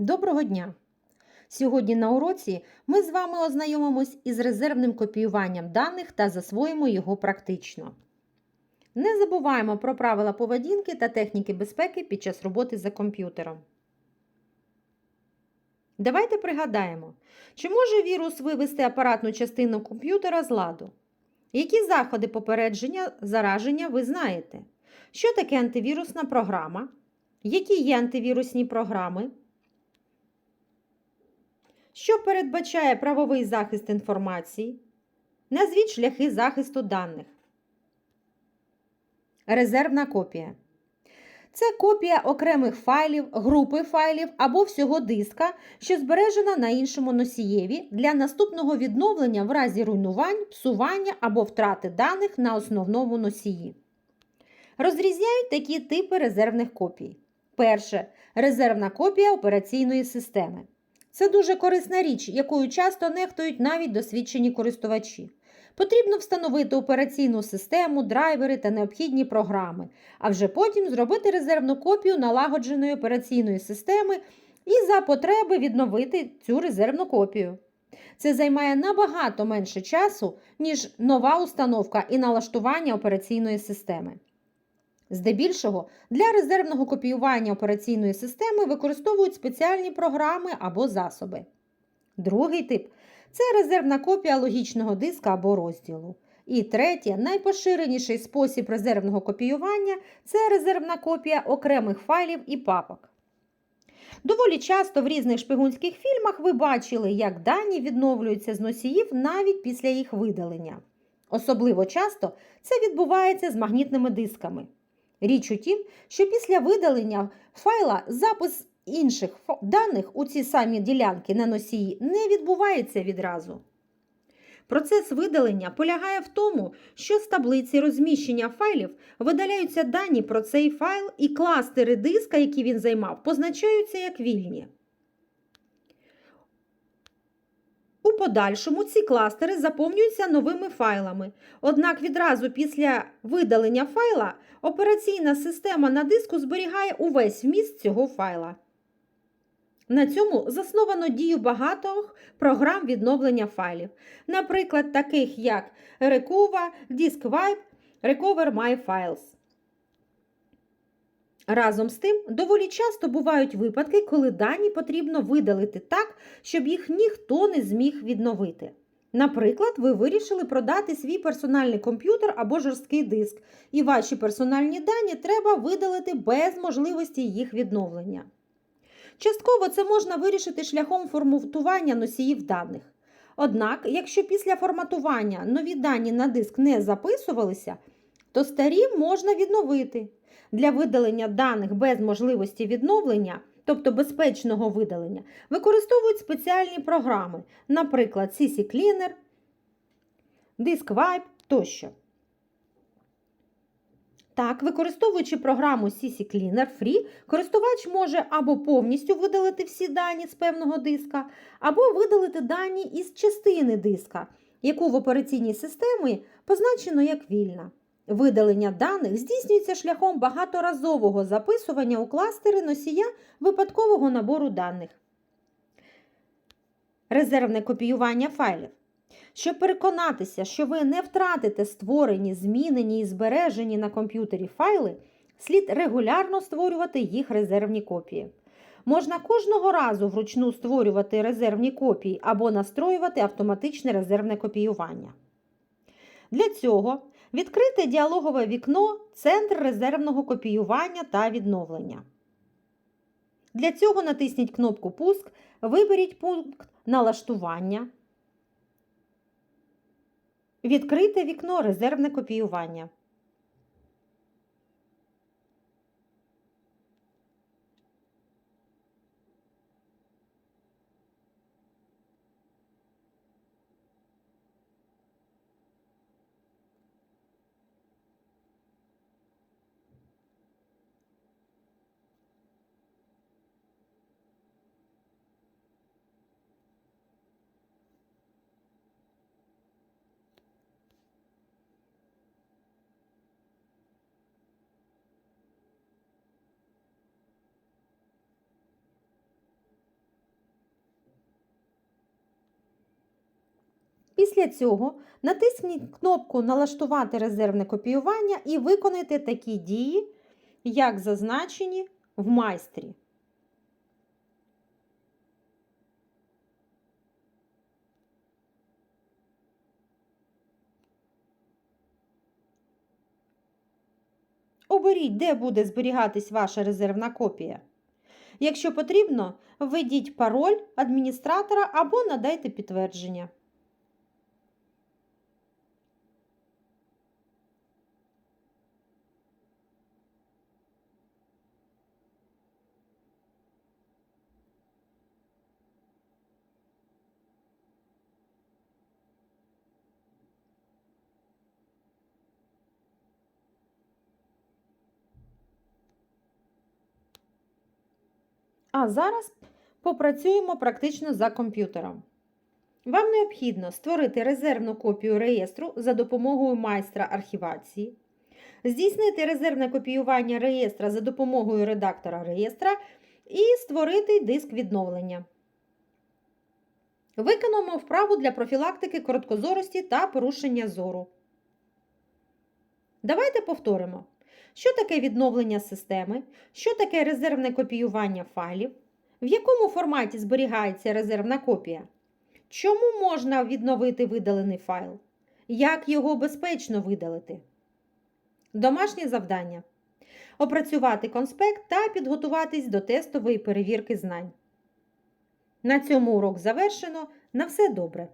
Доброго дня! Сьогодні на уроці ми з вами ознайомимось із резервним копіюванням даних та засвоїмо його практично. Не забуваємо про правила поведінки та техніки безпеки під час роботи за комп'ютером. Давайте пригадаємо, чи може вірус вивести апаратну частину комп'ютера з ладу? Які заходи попередження зараження ви знаєте? Що таке антивірусна програма? Які є антивірусні програми? Що передбачає правовий захист інформації? Назвіть шляхи захисту даних. Резервна копія. Це копія окремих файлів, групи файлів або всього диска, що збережена на іншому носієві для наступного відновлення в разі руйнувань, псування або втрати даних на основному носії. Розрізняють такі типи резервних копій. Перше резервна копія операційної системи. Це дуже корисна річ, якою часто нехтують навіть досвідчені користувачі. Потрібно встановити операційну систему, драйвери та необхідні програми, а вже потім зробити резервну копію налагодженої операційної системи і за потреби відновити цю резервну копію. Це займає набагато менше часу, ніж нова установка і налаштування операційної системи. Здебільшого для резервного копіювання операційної системи використовують спеціальні програми або засоби. Другий тип це резервна копія логічного диска або розділу. І третє, найпоширеніший спосіб резервного копіювання це резервна копія окремих файлів і папок. Доволі часто в різних шпигунських фільмах ви бачили, як дані відновлюються з носіїв навіть після їх видалення. Особливо часто це відбувається з магнітними дисками. Річ у тім, що після видалення файла запис інших даних у ці самі ділянки на носії не відбувається відразу. Процес видалення полягає в тому, що з таблиці розміщення файлів видаляються дані про цей файл і кластери диска, які він займав, позначаються як вільні. У подальшому ці кластери заповнюються новими файлами. Однак відразу після видалення файла операційна система на диску зберігає увесь вміст цього файла. На цьому засновано дію багатьох програм відновлення файлів, наприклад, таких як Recover, DiskWipe, Recover My Files. Разом з тим, доволі часто бувають випадки, коли дані потрібно видалити так, щоб їх ніхто не зміг відновити. Наприклад, ви вирішили продати свій персональний комп'ютер або жорсткий диск, і ваші персональні дані треба видалити без можливості їх відновлення. Частково це можна вирішити шляхом форматування носіїв даних. Однак, якщо після форматування нові дані на диск не записувалися, то старі можна відновити. Для видалення даних без можливості відновлення, тобто безпечного видалення, використовують спеціальні програми, наприклад, CC Cleaner, DiskWipe тощо. Так, використовуючи програму CC Cleaner Free, користувач може або повністю видалити всі дані з певного диска, або видалити дані із частини диска, яку в операційній системі позначено як вільна. Видалення даних здійснюється шляхом багаторазового записування у кластери носія випадкового набору даних. Резервне копіювання файлів. Щоб переконатися, що ви не втратите створені, змінені і збережені на комп'ютері файли, слід регулярно створювати їх резервні копії. Можна кожного разу вручну створювати резервні копії або настроювати автоматичне резервне копіювання. Для цього відкрите діалогове вікно Центр резервного копіювання та відновлення. Для цього натисніть кнопку Пуск, виберіть пункт Налаштування. Відкрите вікно Резервне копіювання. Після цього натисніть кнопку Налаштувати резервне копіювання і виконайте такі дії, як зазначені в майстрі. Оберіть, де буде зберігатись ваша резервна копія. Якщо потрібно, введіть пароль адміністратора або надайте підтвердження. А зараз попрацюємо практично за комп'ютером. Вам необхідно створити резервну копію реєстру за допомогою майстра архівації, здійснити резервне копіювання реєстра за допомогою редактора реєстра і створити диск відновлення. Виконуємо вправу для профілактики короткозорості та порушення зору. Давайте повторимо. Що таке відновлення системи? Що таке резервне копіювання файлів? В якому форматі зберігається резервна копія? Чому можна відновити видалений файл? Як його безпечно видалити? Домашнє завдання. Опрацювати конспект та підготуватись до тестової перевірки знань. На цьому урок завершено. На все добре!